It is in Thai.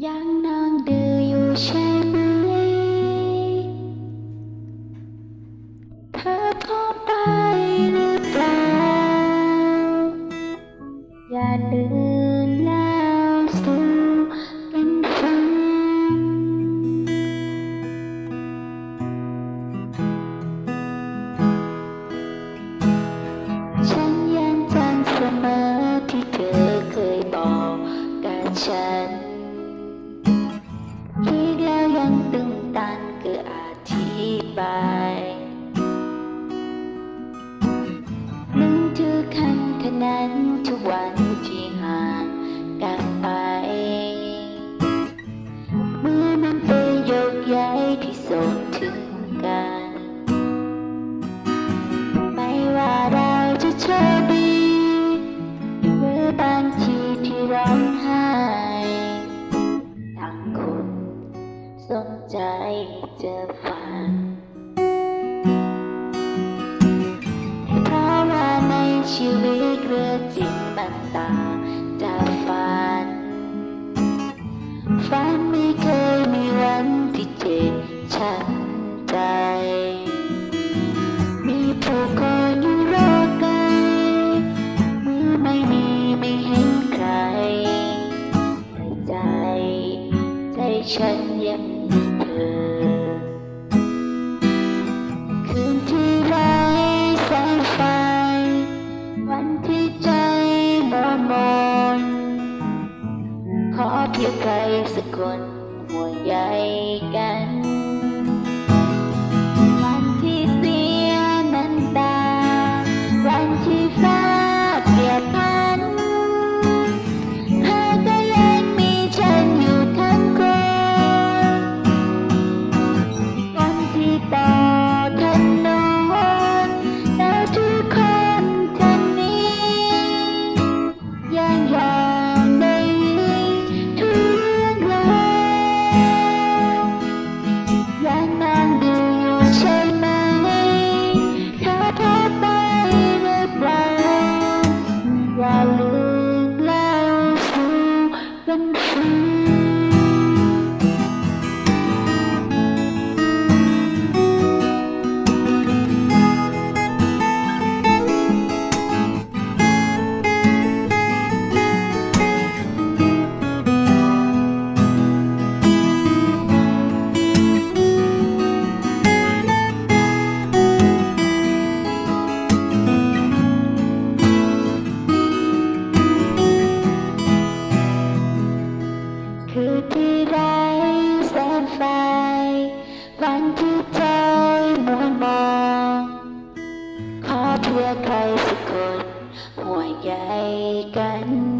giang nàng đời yêu เพราะว่าในชีวิตเรื่องจริงมันตาจาฝัน ฝันไม่เคยมีวันที่เจ็บช้ำ ขอเพียงใครสักคนห่วงใยกัน ใครสักคนห่วงใยกัน